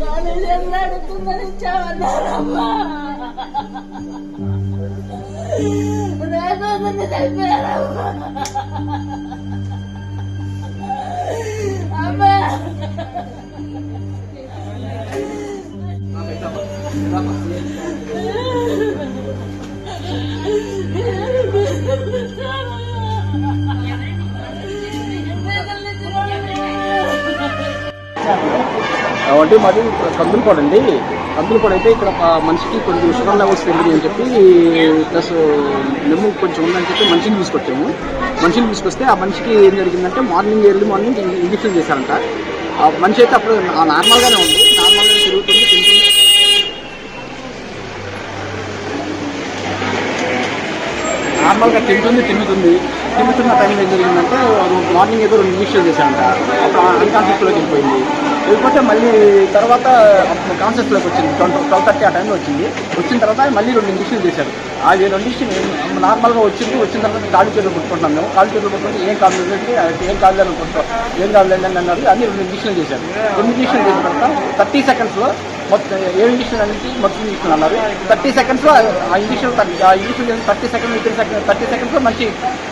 காலையில எல்லாம் எடுத்து நினைச்சா வந்தாரம்மா అంటే మాది కందులపాడు అండి. కందులపాడు అయితే ఇక్కడ మనిషికి కొంచెం షుగర్ లెవెల్స్ పెరిగింది అని చెప్పి ప్లస్ నెమ్ము కొంచెం ఉందని చెప్పి మనిషిని తీసుకొచ్చాము. మనిషిని తీసుకొస్తే ఆ మనిషికి ఏం జరిగిందంటే మార్నింగ్ ఎర్లీ మార్నింగ్ ఇంజక్షన్ చేశారంట. ఆ మనిషి అయితే అప్పుడు నార్మల్గానే ఉంది. నార్మల్గానే తిరుగుతుంది నార్మల్గా తింటుంది తిమ్ముతుంది తిమ్ముతున్న టైంలో ఏం జరిగిందంటే మార్నింగ్ ఏదో రెండు ఇంజక్షన్ చేశానంట అప్పుడు అన్కాన్షియస్లోకి వెళ్ళిపోయింది. వెళ్ళిపోతే మళ్ళీ తర్వాత కాన్షియస్లోకి వచ్చింది. ట్వంటీ ట్వెల్వ్ థర్టీ ఆ టైంలో వచ్చింది. వచ్చిన తర్వాత మళ్ళీ రెండు ఇంజక్షన్ చేశారు అది రెండు ఇంజక్షన్ నార్మల్గా వచ్చింది వచ్చిన తర్వాత కాలు చేతులు కొట్టుకుంటున్నాం మేము. కాలు చేతులు కొట్టుకుంటే ఏం కాదు ఏం కాదు అని కొట్టుకో ఏం కాదు అని అన్నారు అన్ని రెండు ఇంజక్షన్ చేశారు రెండు ఇంజక్షన్ చేసిన తర్వాత థర్టీ సెకండ్స్లో మొత్తం ఏ ఇంజక్షన్ అనేది మొత్తం తీసుకున్నారు అన్నారు థర్టీ సెకండ్స్లో ఆ ఇంజక్షన్ ఆ injection thirty second three second thirty సెకండ్స్లో మంచి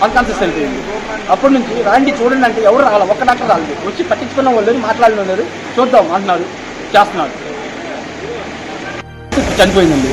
అన్కాన్షియస్ అయిపోయింది అప్పటి నుంచి రాండి చూడండి అంటే ఎవరు రావాలి ఒక్క డాక్టర్ రాలేదు. వచ్చి పట్టించుకున్న వాళ్ళు మాట్లాడిన వాళ్ళు చూద్దాం అంటున్నారు చేస్తున్నారు. చనిపోయిందండి.